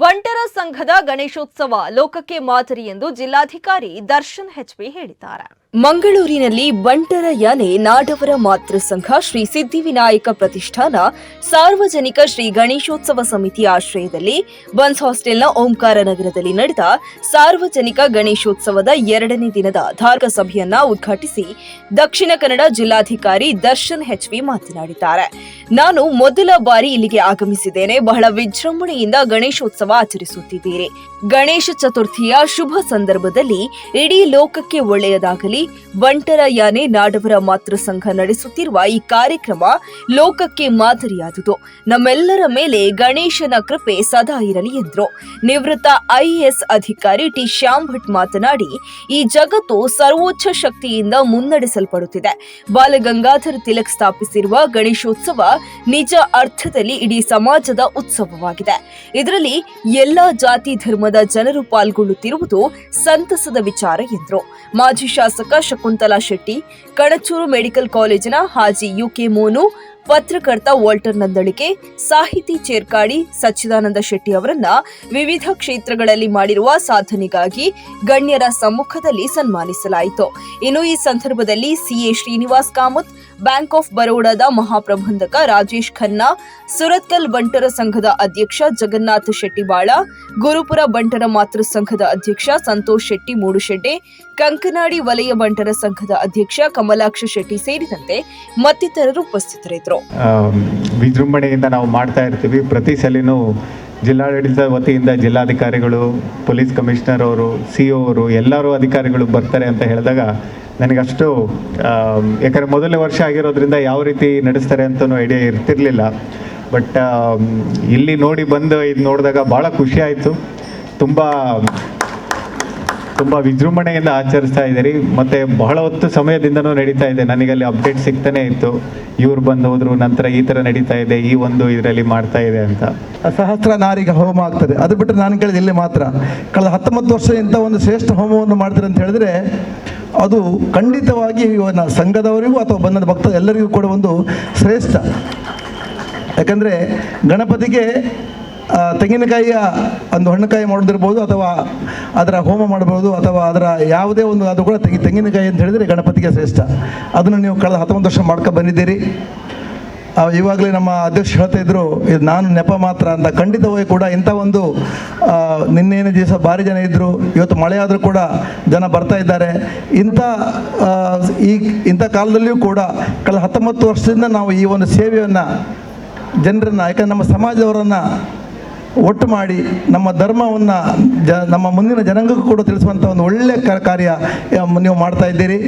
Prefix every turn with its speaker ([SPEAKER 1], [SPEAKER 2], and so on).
[SPEAKER 1] ಬಂಟರ ಸಂಘದ ಗಣೇಶೋತ್ಸವ ಲೋಕಕ್ಕೆ ಮಾದರಿ ಎಂದು ಜಿಲ್ಲಾಧಿಕಾರಿ ದರ್ಶನ್ ಹೆಚ್ಪಿ ಹೇಳಿದ್ದಾರೆ. ಮಂಗಳೂರಿನಲ್ಲಿ ಬಂಟರ ಯಾನೆ ನಾಡವರ ಮಾತೃ ಸಂಘ ಶ್ರೀ ಸಿದ್ಧಿವಿನಾಯಕ ಪ್ರತಿಷ್ಠಾನ, ಸಾರ್ವಜನಿಕ ಶ್ರೀ ಗಣೇಶೋತ್ಸವ ಸಮಿತಿ ಆಶ್ರಯದಲ್ಲಿ ಬನ್ಸ್ ಹಾಸ್ಟೆಲ್ನ ಓಂಕಾರ ನಗರದಲ್ಲಿ ನಡೆದ ಸಾರ್ವಜನಿಕ ಗಣೇಶೋತ್ಸವದ ಎರಡನೇ ದಿನದ ಧಾರ್ಮಿಕ ಸಭೆಯನ್ನ ಉದ್ಘಾಟಿಸಿ ದಕ್ಷಿಣ ಕನ್ನಡ ಜಿಲ್ಲಾಧಿಕಾರಿ ದರ್ಶನ್ ಹೆಚ್ವಿ ಮಾತನಾಡಿದ್ದಾರೆ. ನಾನು ಮೊದಲ ಬಾರಿ ಇಲ್ಲಿಗೆ ಆಗಮಿಸಿದ್ದೇನೆ. ಬಹಳ ವಿಜೃಂಭಣೆಯಿಂದ ಗಣೇಶೋತ್ಸವ ಆಚರಿಸುತ್ತಿದ್ದೀರಿ. ಗಣೇಶ ಚತುರ್ಥಿಯ ಶುಭ ಸಂದರ್ಭದಲ್ಲಿ ಇಡೀ ಲೋಕಕ್ಕೆ ಒಳ್ಳೆಯದಾಗಲಿ ಬಂಟರ ಯಾನೆ ನಾಡವರ ಮಾತೃ ಸಂಘ ನಡೆಸುತ್ತಿರುವ ಈ ಕಾರ್ಯಕ್ರಮ ಲೋಕಕ್ಕೆ ಮಾದರಿಯಾದುದು. ನಮ್ಮೆಲ್ಲರ ಮೇಲೆ ಗಣೇಶನ ಕೃಪೆ ಸದಾ ಇರಲಿ ಎಂದರು. ನಿವೃತ್ತ ಐಎಎಸ್ ಅಧಿಕಾರಿ ಟಿ ಶ್ಯಾಮ್ ಭಟ್ ಮಾತನಾಡಿ, ಈ ಜಗತ್ತು ಸರ್ವೋಚ್ಚ ಶಕ್ತಿಯಿಂದ ಮುನ್ನಡೆಸಲ್ಪಡುತ್ತಿದೆ. ಬಾಲಗಂಗಾಧರ ತಿಲಕ್ ಸ್ಥಾಪಿಸಿರುವ ಗಣೇಶೋತ್ಸವ ನಿಜ ಅರ್ಥದಲ್ಲಿ ಇಡೀ ಸಮಾಜದ ಉತ್ಸವವಾಗಿದೆ. ಇದರಲ್ಲಿ ಎಲ್ಲಾ ಜಾತಿ ಧರ್ಮದ ಜನರು ಪಾಲ್ಗೊಳ್ಳುತ್ತಿರುವುದು ಸಂತಸದ ವಿಚಾರ ಎಂದರು. ಮಾಜಿ ಶಾಸಕ ಶಕುಂತಲಾ ಶೆಟ್ಟಿ, ಕಡಚೂರು ಮೆಡಿಕಲ್ ಕಾಲೇಜಿನ ಹಾಜಿ ಯುಕೆ ಮೋನು, ಪತ್ರಕರ್ತ ವಾಲ್ಟರ್ ನಂದಳಿಕೆ ಸಾಹಿತಿ ಚೇರ್ಕಾಡಿ ಸಚ್ಚಿದಾನಂದ ಶೆಟ್ಟಿ ಅವರನ್ನ ವಿವಿಧ ಕ್ಷೇತ್ರಗಳಲ್ಲಿ ಮಾಡಿರುವ ಸಾಧನೆಗಾಗಿ ಗಣ್ಯರ ಸಮ್ಮುಖದಲ್ಲಿ ಸನ್ಮಾನಿಸಲಾಯಿತು. ಇನ್ನು ಈ ಸಂದರ್ಭದಲ್ಲಿ CA Srinivas Kamath bank of ಬರೋಡಾದ ಮಹಾಪ್ರಬಂಧಕ ರಾಜೇಶ್ ಖನ್ನಾ, ಸುರತ್ಕಲ್ ಬಂಟರ ಸಂಘದ ಅಧ್ಯಕ್ಷ ಜಗನ್ನಾಥ ಶೆಟ್ಟಿಬಾಳ ಗುರುಪುರ ಬಂಟರ ಮಾತೃ ಸಂಘದ ಅಧ್ಯಕ್ಷ ಸಂತೋಷ್ ಶೆಟ್ಟಿ ಮೂಡುಶೆಟ್ಟಿ, ಕಂಕನಾಡಿ ವಲಯ ಬಂಟರ ಸಂಘದ ಅಧ್ಯಕ್ಷ ಕಮಲಾಕ್ಷ ಶೆಟ್ಟಿ ಸೇರಿದಂತೆ ಮತ್ತಿತರರು ಉಪಸ್ಥಿತರಿದ್ದರು.
[SPEAKER 2] ವಿಜೃಂಭಣೆಯಿಂದ ನಾವು ಮಾಡ್ತಾ ಇರ್ತೀವಿ. ಪ್ರತಿ ಸಲಿನೂ ಜಿಲ್ಲಾಡಳಿತ ವತಿಯಿಂದ ಜಿಲ್ಲಾಧಿಕಾರಿಗಳು, ಪೊಲೀಸ್ ಕಮಿಷನರ್ ಅವರು, ಸಿ ಅವರು ಎಲ್ಲರೂ ಅಧಿಕಾರಿಗಳು ಬರ್ತಾರೆ ಅಂತ ಹೇಳಿದಾಗ ನನಗಷ್ಟು ಯಾಕಂದರೆ ಮೊದಲನೇ ವರ್ಷ ಆಗಿರೋದ್ರಿಂದ ಯಾವ ರೀತಿ ನಡೆಸ್ತಾರೆ ಅಂತಲೂ ಐಡಿಯಾ ಇರ್ತಿರ್ಲಿಲ್ಲ. ಬಟ್ ಇಲ್ಲಿ ನೋಡಿ ಬಂದು ಇದು ನೋಡಿದಾಗ ಭಾಳ ಖುಷಿ ಆಯಿತು. ತುಂಬ ತುಂಬ ವಿಜೃಂಭಣೆಯಿಂದ ಆಚರಿಸ್ತಾ ಇದ್ದೀರಿ. ಮತ್ತು ಬಹಳ ಹೊತ್ತು ಸಮಯದಿಂದನೂ ನಡೀತಾ ಇದೆ. ನನಗೆ ಅಲ್ಲಿ ಅಪ್ಡೇಟ್ ಸಿಗ್ತಾನೆ ಇತ್ತು. ಇವ್ರು ಬಂದು ಹೋದ್ರು, ನಂತರ ಈ ಥರ ನಡೀತಾ ಇದೆ, ಈ ಒಂದು ಇದರಲ್ಲಿ ಮಾಡ್ತಾ ಇದೆ ಅಂತ.
[SPEAKER 3] ಸಹಸ್ರ ನಾರಿಗೆ ಹೋಮ ಆಗ್ತದೆ. ಅದು ಬಿಟ್ಟರೆ ನಾನು ಕೇಳಿದ ಇಲ್ಲಿ ಮಾತ್ರ. ಕಳೆದ ಹತ್ತೊಂಬತ್ತು ವರ್ಷದಿಂದ ಒಂದು ಶ್ರೇಷ್ಠ ಹೋಮವನ್ನು ಮಾಡ್ತಾರೆ ಅಂತ ಹೇಳಿದ್ರೆ ಅದು ಖಂಡಿತವಾಗಿ ಇವನ ಸಂಘದವರಿಗೂ ಅಥವಾ ಬಂದ ಭಕ್ತ ಎಲ್ಲರಿಗೂ ಕೂಡ ಒಂದು ಶ್ರೇಷ್ಠ. ಯಾಕಂದರೆ ಗಣಪತಿಗೆ ತೆಂಗಿನಕಾಯಿಯ ಒಂದು ಹಣ್ಣುಕಾಯಿ ಮಾಡೋದಿರ್ಬೋದು ಅಥವಾ ಅದರ ಹೋಮ ಮಾಡ್ಬೋದು ಅಥವಾ ಅದರ ಯಾವುದೇ ಒಂದು ಅದು ಕೂಡ ತೆಂಗಿ, ತೆಂಗಿನಕಾಯಿ ಅಂತ ಹೇಳಿದರೆ ಗಣಪತಿಗೆ ಶ್ರೇಷ್ಠ. ಅದನ್ನು ನೀವು ಕಳೆದ ಹತ್ತೊಂಬತ್ತು ವರ್ಷ ಮಾಡ್ಕೊ ಬಂದಿದ್ದೀರಿ. ಇವಾಗಲೇ ನಮ್ಮ ಅಧ್ಯಕ್ಷ ಹೇಳ್ತಾ ಇದ್ರು, ಇದು ನಾನು ನೆಪ ಮಾತ್ರ ಅಂತ. ಖಂಡಿತವಾಗಿ ಕೂಡ ಇಂಥ ಒಂದು ನಿನ್ನೇನು ದಿವಸ ಭಾರಿ ಜನ ಇದ್ದರು ಇವತ್ತು ಮಳೆ ಆದರೂ ಕೂಡ ಜನ ಬರ್ತಾ ಇದ್ದಾರೆ. ಇಂಥ ಈ, ಇಂಥ ಕಾಲದಲ್ಲಿಯೂ ಕೂಡ ಕಳೆದ ಹತ್ತೊಂಬತ್ತು ವರ್ಷದಿಂದ ನಾವು ಈ ಒಂದು ಸೇವೆಯನ್ನು ಜನರನ್ನು, ಯಾಕಂದ್ರೆ ನಮ್ಮ ಸಮಾಜದವರನ್ನು ಒಟ್ಟು ಮಾಡಿ ನಮ್ಮ ಧರ್ಮವನ್ನು ಜ, ನಮ್ಮ ಮುಂದಿನ ಜನಾಂಗಕ್ಕೂ ಕೂಡ ತಿಳಿಸುವಂಥ ಒಂದು ಒಳ್ಳೆಯ ಕಾರ್ಯ ನೀವು ಮಾಡ್ತಾ ಇದ್ದೀರಿ.